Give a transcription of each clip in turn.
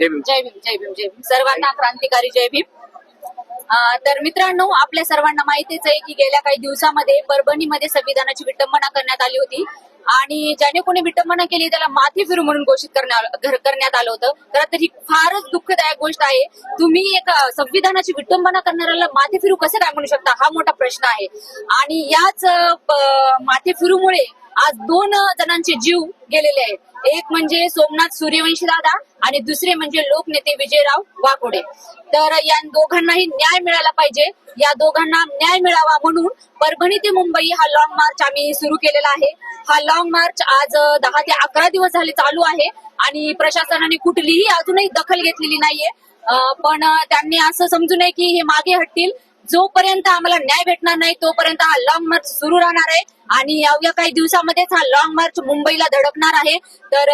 जय भीम जय भीम जय भीम जय भीम. सर्वांना क्रांतिकारी जय भीम. तर मित्रांनो आपल्या सर्वांना माहितीच आहे की गेल्या काही दिवसामध्ये परभणीमध्ये संविधानाची विटंबना करण्यात आली होती. आणि ज्याने कोणी विटंबना केली त्याला माथी फिरू म्हणून घोषित करण्यात आलं होतं. तर आता ही फारच दुःखदायक गोष्ट आहे. तुम्ही एक संविधानाची विटंबना करणाऱ्याला माथी फिरू कसं काय म्हणू शकता? हा मोठा प्रश्न आहे. आणि याच माथी फिरूमुळे आज दोन जणांचे जीव गेलेले आहेत. एक म्हणजे सोमनाथ सूर्यवंशी दादा आणि दुसरे म्हणजे लोकनेते विजयराव वाकोडे. तर या दोघांनाही न्याय मिळाला पाहिजे. या दोघांना न्याय मिळावा म्हणून परभणी ते मुंबई हा लॉंग मार्च आम्ही सुरू केलेला आहे. हा लॉंग मार्च आज दहा ते अकरा दिवस झाले चालू आहे आणि प्रशासनाने कुठलीही अजूनही दखल घेतलेली नाहीये. पण त्यांनी असं समजू नये की हे मागे हटतील. जोपर्यंत आम्हाला न्याय भेटणार नाही तोपर्यंत हा लॉंग मार्च सुरू राहणार आहे. आणि अवघ्या काही दिवसामध्येच हा लॉंग मार्च मुंबईला धडकणार आहे. तर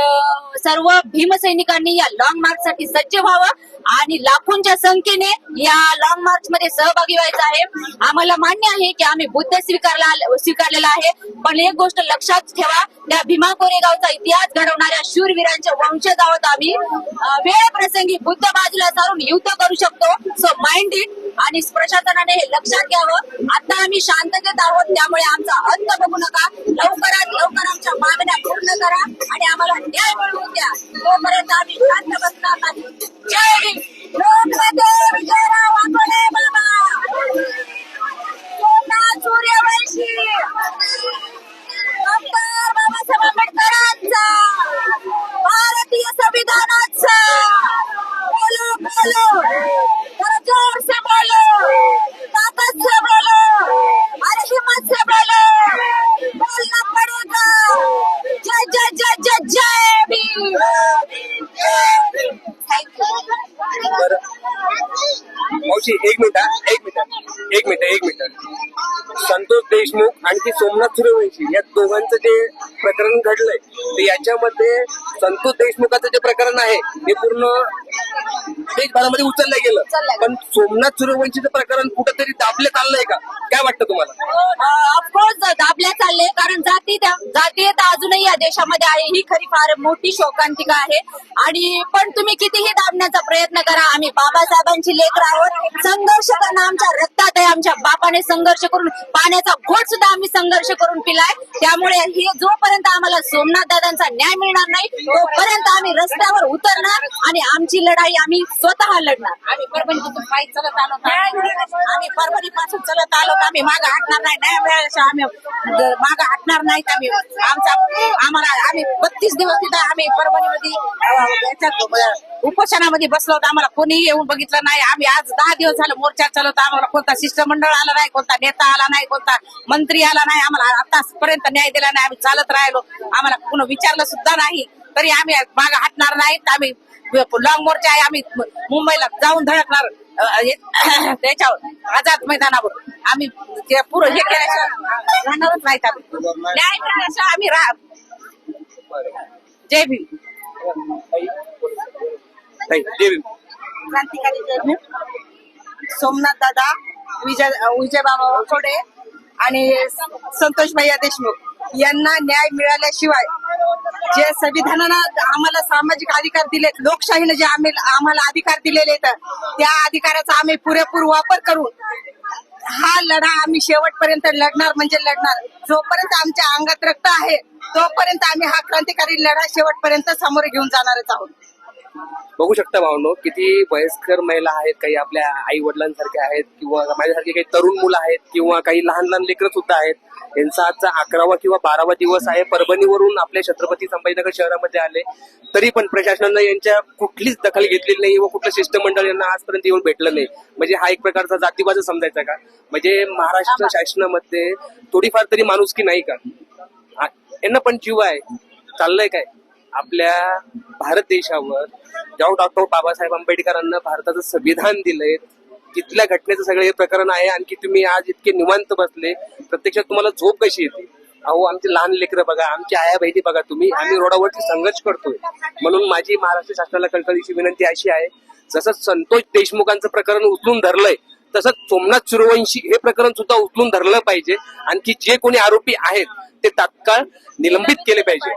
सर्व भीमसैनिकांनी या लॉंग मार्च साठी सज्ज व्हावं आणि लाखोंच्या संख्येने या लॉंग मार्च मध्ये सहभागी व्हायचं आहे. आम्हाला मान्य आहे की आम्ही बुद्ध स्वीकारला स्वीकारलेला आहे. पण एक गोष्ट लक्षात ठेवा त्या भीमा कोरेगावचा इतिहास घडवणाऱ्या शूरवीरांच्या वंशज आहोत आम्ही वेळ प्रसंगी बुद्ध बाजूला सारून युद्ध करू शकतो. सो माइंड इट आणि प्रशासनाने हे लक्षात घ्यावं. आता आम्ही शांततेत आहोत त्यामुळे आमचा अंत बघू नका. लवकरात लवकर आमच्या मागण्या पूर्ण करा आणि आम्हाला न्याय मिळवून द्या. तोपर्यंत आम्ही शांत बसणार नाही. जय हिंद. बरं. मावशी एक मिनिट हा, एक मिनिट एक मिनिट एक मिनिट संतोष देशमुख आणखी सोमनाथ सूर्यवंशी या दोघांचं जे प्रकरण घडलंय ते याच्यामध्ये संतोष देशमुखाचं जे प्रकरण आहे हे पूर्ण देशभरामध्ये उचललं गेलं. पण सोमनाथ सूर्यवंशीचं प्रकरण कुठेतरी दाबलं चाललंय का काय वाटतं तुम्हाला ऑफकोर्स दाबल्या चालले कारण जाती त्या जातीयता अजूनही या देशामध्ये आहे ही खरी फार मोठी शोकांतिका आहे. आणि पण तुम्ही कितीही दाबण्याचा प्रयत्न करा आम्ही बाबासाहेबांची लेकर आहोत. संघर्ष करणं आमच्या रक्तात आहे आमच्या बापाने संघर्ष करून पाण्याचा घोट सुद्धा आम्ही संघर्ष करून पिलाय. त्यामुळे हे जोपर्यंत आम्हाला सोमनाथ दादांचा न्याय मिळणार नाही तोपर्यंत आम्ही रस्त्यावर उतरणार आणि आमची लढाई आम्ही स्वतः लढणार. आम्ही परभणीतून पायी चलत आलो आम्ही परभणी पासून चलत आलो आम्ही मागे हटणार नाही. न्याय मिळाल्याशिवाय आम्ही मागे हटणार नाहीत आम्ही. आमचा आम्हाला आम्ही बत्तीस दिवस तिथं आम्ही परभणीमध्ये उपोषणामध्ये बसलो होतो. आम्हाला कोणीही येऊन बघितलं नाही. आम्ही आज दहा दिवस झालं मोर्चा चालवतो आम्हाला कोणता शिष्टमंडळ आला नाही कोणता नेता आला नाही कोणता मंत्री आला नाही. आम्हाला आतापर्यंत न्याय दिला नाही. आम्ही चालत राहिलो. आम्हाला कोण विचारलं सुद्धा नाही. तरी आम्ही मागे हटणार नाहीत. आम्ही लॉंग मोर्चा आहे. आम्ही मुंबईला जाऊन धडकणार त्याच्यावर आझाद मैदानावर. आम्ही पूर्ण पुरं हे केल्याशिवाय राहणारच नाहीत आम्ही. न्याय मिळाल्याशिवाय आम्ही राह जय भीम. ताई, जय भीम. क्रांतिकारी जय भीम. सोमनाथ दादा विजय विजय बाबा वाकोडे आणि संतोष भैया देशमुख यांना न्याय मिळाल्याशिवाय जे संविधानानं आम्हाला सामाजिक अधिकार दिलेत लोकशाहीने जे आम्ही आम्हाला अधिकार दिलेले आहेत त्या अधिकाराचा आम्ही पुरेपूर वापर करून हा लढा आम्ही शेवटपर्यंत लढणार म्हणजे लढणार. जोपर्यंत आमच्या अंगात रक्त आहे तोपर्यंत आम्ही हा क्रांतिकारी लढा शेवटपर्यंत समोर घेऊन जाणारच आहोत. बघू शकता भावनो किती वयस्कर महिला आहेत काही आपल्या आई वडिलांसारख्या आहेत किंवा माझ्यासारखे काही तरुण मुलं आहेत किंवा काही लहान लहान लेकरं सुद्धा आहेत. यांचा आजचा अकरावा किंवा बारावा दिवस आहे. परभणीवरून आपल्या छत्रपती संभाजीनगर शहरामध्ये आले. तरी पण प्रशासनानं यांच्या कुठलीच दखल घेतलेली नाही व कुठलं शिष्टमंडळ यांना आजपर्यंत येऊन भेटलं नाही. म्हणजे हा एक प्रकारचा जातीवाद समजायचा का? म्हणजे महाराष्ट्र शासनामध्ये थोडीफार तरी माणुसकी नाही का? यांना पण जीव आहे. चाललंय काय? आपल्या भारत देशावर जेव्हा डॉक्टर बाबासाहेब आंबेडकरांना भारताचं संविधान दिलंय. तिथल्या घटनेचं सगळं हे प्रकरण आहे. आणखी तुम्ही आज इतके निवांत बसले. प्रत्यक्षात तुम्हाला झोप कशी येते? अहो आमचे लहान लेकरं बघा आमची आया बहिणी बघा तुम्ही. आम्ही रोडावरती संघर्ष करतोय. म्हणून माझी महाराष्ट्र शासनाला कळकळीची विनंती अशी आहे जसं संतोष देशमुखांचं प्रकरण उचलून धरलंय तसंच सोमनाथ सूर्यवंशी हे प्रकरण सुद्धा उचलून धरलं पाहिजे. आणखी जे कोणी आरोपी आहेत ते तात्काळ निलंबित केले पाहिजे.